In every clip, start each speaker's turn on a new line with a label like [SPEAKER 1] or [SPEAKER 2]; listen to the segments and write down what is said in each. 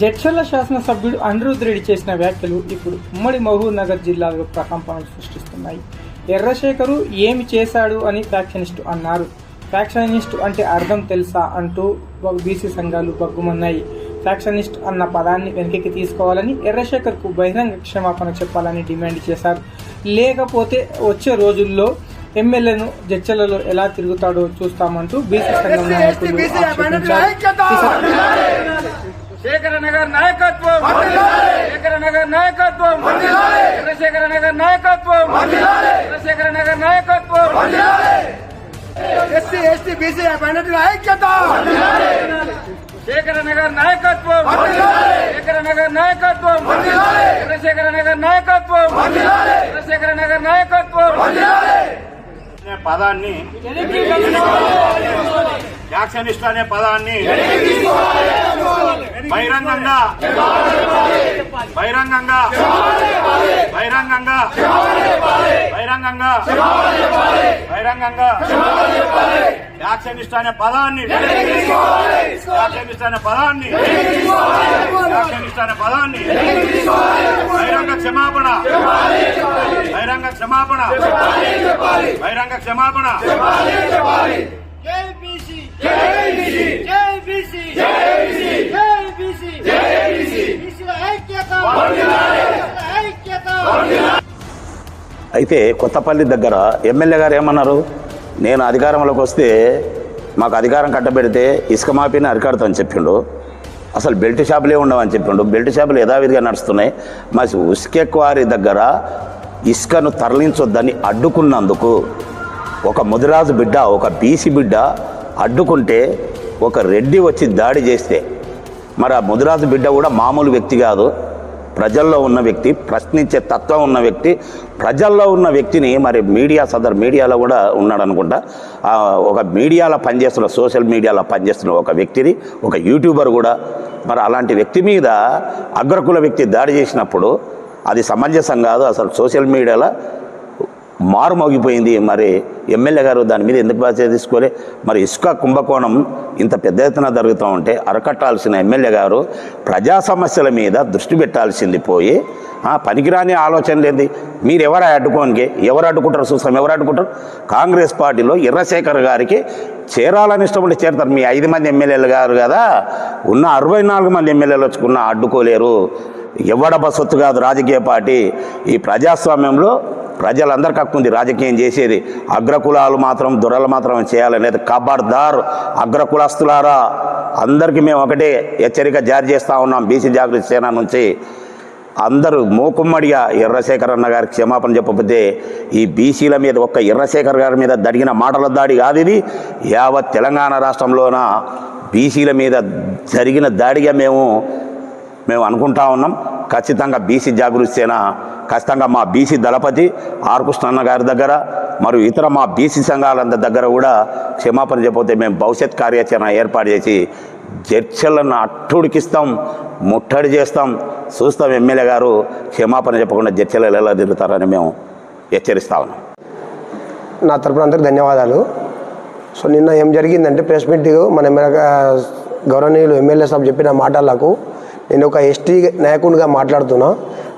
[SPEAKER 1] జడ్చర్ల శాసనసభ్యుడు అనిరుద్ రెడ్డి చేసిన వ్యాఖ్యలు ఇప్పుడు ఉమ్మడి మహబూబ్నగర్ జిల్లాలో ప్రకంపనలు సృష్టిస్తున్నాయి. ఎర్రశేఖరు ఏమి చేశాడు అని ఫ్యాక్షనిస్టు అన్నారు. ఫ్యాక్షనిస్ట్ అంటే అర్థం తెలుసా అంటూ బీసీ సంఘాలు బగ్గుమన్నాయి. ఫ్యాక్షనిస్ట్ అన్న పదాన్ని వెనక్కి తీసుకోవాలని ఎర్రశేఖర్కు బహిరంగ క్షమాపణ చెప్పాలని డిమాండ్ చేశారు. లేకపోతే వచ్చే రోజుల్లో ఎమ్మెల్యేను జడ్చర్లలో ఎలా తిరుగుతాడో చూస్తామంటూ బీసీ సంఘం నాయకులు
[SPEAKER 2] శేఖర నగర్ నాయకత్వం శేఖర నగర్ నాయకత్వం చంద్రశేఖర నగర్ నాయకత్వం చంద్రశేఖర నగర్ నాయకత్వం
[SPEAKER 3] ఎస్సీ ఎస్టీ బీసీ మైనార్టీల ఐక్యత
[SPEAKER 2] శేఖర నగర్ నాయకత్వం శేఖర నగర్ నాయకత్వం చంద్రశేఖర నగర్ నాయకత్వం చంద్రశేఖర నగర్ నాయకత్వం
[SPEAKER 4] అనే పదాన్ని యాక్షనిస్ట్ అనే పదాన్ని బహిరంగంగా బహిరంగంగా బహిరంగంగా బహిరంగంగా బహిరంగంగా యాక్షనిస్ట్ అనే పదాన్ని యాక్షనిస్ట్ అనే పదాన్ని యాక్షనిస్ట్ అనే పదాన్ని బహిరంగ క్షమాపణ బహిరంగ క్షమాపణ. బహిరంగ క్షమాపణ.
[SPEAKER 5] అయితే కొత్తపల్లి దగ్గర ఎమ్మెల్యే గారు ఏమన్నారు? నేను అధికారంలోకి వస్తే మాకు అధికారం కట్టబెడితే ఇసుక మాపిని అరికాడుతామని చెప్పిండు. అసలు బెల్ట్ షాపులే ఉండవని చెప్పిండు. బెల్ట్ షాపులు యథావిధిగా నడుస్తున్నాయి. మరి ఉసుక క్వారీ దగ్గర ఇసుకను తరలించొద్దని అడ్డుకున్నందుకు ఒక ముదిరాజు బిడ్డ ఒక బీసీ బిడ్డ అడ్డుకుంటే ఒక రెడ్డి వచ్చి దాడి చేస్తే మరి ఆ ముదిరాజు బిడ్డ కూడా మామూలు వ్యక్తి కాదు. ప్రజల్లో ఉన్న వ్యక్తి ప్రశ్నించే తత్వం ఉన్న వ్యక్తి ప్రజల్లో ఉన్న వ్యక్తిని మరి మీడియా సదర్ మీడియాలో కూడా ఉన్నాడు అనుకుంటా ఒక మీడియాలో పనిచేస్తున్న సోషల్ మీడియాలో పనిచేస్తున్న ఒక వ్యక్తిని ఒక యూట్యూబర్ కూడా మరి అలాంటి వ్యక్తి మీద అగ్రకుల వ్యక్తి దాడి చేసినప్పుడు అది సమంజసం కాదు అసలు సోషల్ మీడియాలో మారుమోగిపోయింది మరి ఎమ్మెల్యే గారు దాని మీద ఎందుకు బాధ్యత తీసుకోలే? మరి ఇసుక కుంభకోణం ఇంత పెద్ద ఎత్తున జరుగుతూ ఉంటే అరకట్టాల్సిన ఎమ్మెల్యే గారు ప్రజా సమస్యల మీద దృష్టి పెట్టాల్సింది పోయి పనికిరాని ఆలోచన లేదు మీరు ఎవరు అడ్డుకోనికి? ఎవరు అడ్డుకుంటారు? చూస్తాం ఎవరు అడ్డుకుంటారు? కాంగ్రెస్ పార్టీలో ఎర్రశేఖర్ గారికి చేరాలని ఇష్టం ఉంటే చేరతారు. మీ ఐదు మంది ఎమ్మెల్యేలు గారు కదా. ఉన్న అరవై నాలుగు మంది ఎమ్మెల్యేలు వచ్చుకున్న అడ్డుకోలేరు. ఎవడ సొత్తు కాదు రాజకీయ పార్టీ. ఈ ప్రజాస్వామ్యంలో ప్రజలందరికీ హక్కు ఉంది రాజకీయం చేసేది. అగ్రకులాలు మాత్రం దొరలు మాత్రం చేయాలనేది కబార్దార్ అగ్రకులస్తులారా అందరికీ మేము ఒకటే హెచ్చరిక జారీ చేస్తూ ఉన్నాం బీసీ జాగృతి సేన నుంచి. అందరూ మూకుమ్మడిగా ఎర్రశేఖర్ అన్న గారికి క్షమాపణ చెప్పకపోతే ఈ బీసీల మీద ఒక్క ఎర్రశేఖర్ గారి మీద దడిగిన మాటల దాడి కాదు ఇది. యావత్ తెలంగాణ రాష్ట్రంలోన బీసీల మీద జరిగిన దాడిగా మేము మేము అనుకుంటా ఉన్నాం ఖచ్చితంగా బీసీ జాగృతి సేన ఖచ్చితంగా మా బీసీ దళపతి ఆర్ కృష్ణన్న గారి దగ్గర మరియు ఇతర మా బీసీ సంఘాలందరి దగ్గర కూడా క్షమాపణ చెప్పకపోతే మేము భవిష్యత్ కార్యాచరణ ఏర్పాటు చేసి చర్చలను అట్టుడికిస్తాం ముట్టడి చేస్తాం. చూస్తాం ఎమ్మెల్యే గారు క్షమాపణ చెప్పకుండా చర్చలు ఎలా తిరుగుతారని మేము హెచ్చరిస్తా ఉన్నాం.
[SPEAKER 3] నా తరపున అందరికి ధన్యవాదాలు. సో నిన్న ఏం జరిగిందంటే ప్రెస్ మీటింగ్ మన ఎమ్మెల్యే గౌరవనీయులు ఎమ్మెల్యే సాబ్ చెప్పిన మాటలకు నేను ఒక ఎస్టీ నాయకునిగా మాట్లాడుతున్నా.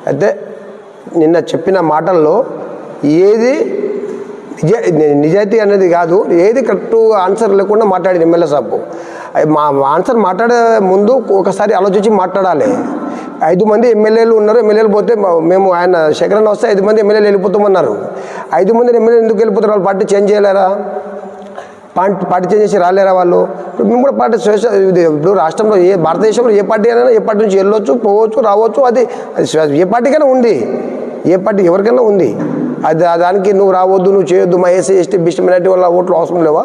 [SPEAKER 3] అయితే నిన్న చెప్పిన మాటల్లో ఏది నిజ నిజాయితీ అనేది కాదు ఏది కరెక్ట్ ఆన్సర్ లేకుండా మాట్లాడి ఎమ్మెల్యే సాబ్. మా ఆన్సర్ మాట్లాడే ముందు ఒకసారి ఆలోచించి మాట్లాడాలి. ఐదు మంది ఎమ్మెల్యేలు ఉన్నారు ఎమ్మెల్యేలు పోతే మేము ఆయన శేఖరణ వస్తే ఐదు మంది ఎమ్మెల్యేలు వెళ్ళిపోతామన్నారు. ఐదు మంది ఎమ్మెల్యేలు ఎందుకు వెళ్ళిపోతారు? వాళ్ళు పార్టీ చేంజ్ చేయలేరా? పార్టీ పార్టీ చేంజ్ చేసి రాలేరా వాళ్ళు? మేము కూడా పార్టీ స్వేచ్ఛ ఇది ఇప్పుడు రాష్ట్రంలో ఏ భారతదేశంలో ఏ పార్టీ అయినా ఏ పార్టీ నుంచి వెళ్ళొచ్చు పోవచ్చు రావచ్చు అది అది ఏ పార్టీకైనా ఉంది. ఏ పార్టీ ఎవరికైనా ఉంది. అది దానికి నువ్వు రావద్దు నువ్వు చేయొద్దు మా ఎస్సీ ఎస్టీ బీసీ మైనార్టీ వాళ్ళ ఓట్లు అవసరం లేవా?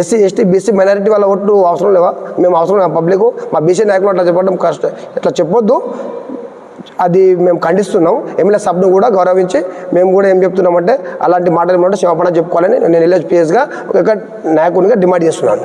[SPEAKER 3] ఎస్సీ ఎస్టీ బీసీ మైనారిటీ వాళ్ళ ఓట్లు అవసరం లేవా? మేము అవసరం పబ్లిక్? మా బీసీ నాయకులు అట్లా చెప్పడం కష్టం ఇట్లా చెప్పొద్దు. అది మేము ఖండిస్తున్నాం. ఎమ్మెల్యే సభను కూడా గౌరవించి మేము కూడా ఏం చెప్తున్నామంటే అలాంటి మాటలు ఏమంటే క్షమాపణ చెప్పుకోవాలని నేను ఎల్హెచ్ ఒక నాయకునిగా డిమాండ్ చేస్తున్నాను.